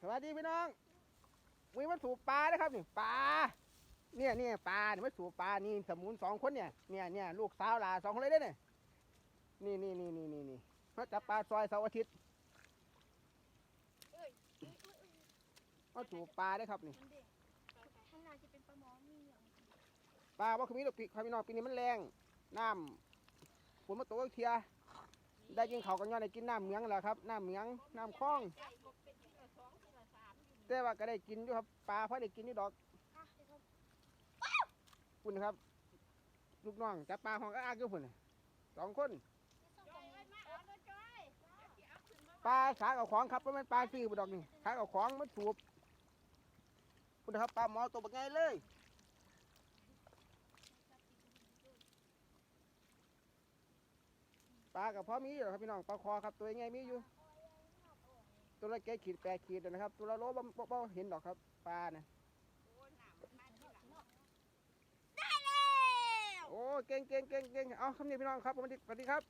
สวัสดีพี่น้องมีมาสูบปลานะครับนี่ปลาเนี่ยเนี่ยปลาเนี่ยมาสูบปลานี่สมุนสองคนเนี่ยเนี่ยเนี่ยลูกสาวหลาสองคนเลยเด้เนี่ยนี่นี่นี่นี่นี่นี่มาจับปลาซอยเสาร์อาทิตย์มาสูบปลาได้ครับนี่ข้างหน้าจะเป็นปลาหมอมีอย่างปลาว่าคือมีดอกปีความพี่น้องปีนี้มันแรงน้ำฝนมาตกเทียได้กินเขาวกันย้อนได้กินน้ำเมืองแหละครับน้ำเมืองน้ำคลอง แต่ว่าก็ได้กินอยู่ครับปลาพอได้กินอยู่ดอกอะเดี๋ยวครับคุณนะครับ ลูกน้องจับปลาของก็อากอยู่พุ่นน่ะสองคนส่งของมาเอาเลยจอยปลาขากับของครับเพราะมันปลาซื้อบ่ดอกนี่ขากับของมันสูบคุณนะครับปลาหมอตัวบักไงเลยปลากับพ่อมีอยู่หรอกครับพี่น้องปลาคอครับตัวใหญ่มีอยู่ ตัวละเกขีดแปดขีดนะครับ ตัวละโลบ่บ่บ่เห็นดอกครับปลานะได้แล้วโอ้เก่งเก่งเก่งเก่งเอาคำนี้พี่น้องครับสวัสดีสวัสดีครับ